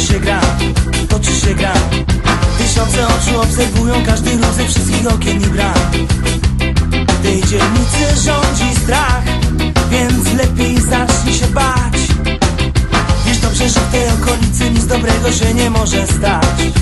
toczy się gra, toczy się gra. Tysiące oczu obserwują każdy ruch ze wszystkich okien i bram tej dzielnicy rządzi strach, więc lepiej zacznij się bać. Wiesz dobrze, że w tej okolicy nic dobrego się nie może stać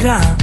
llegar.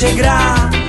chegar.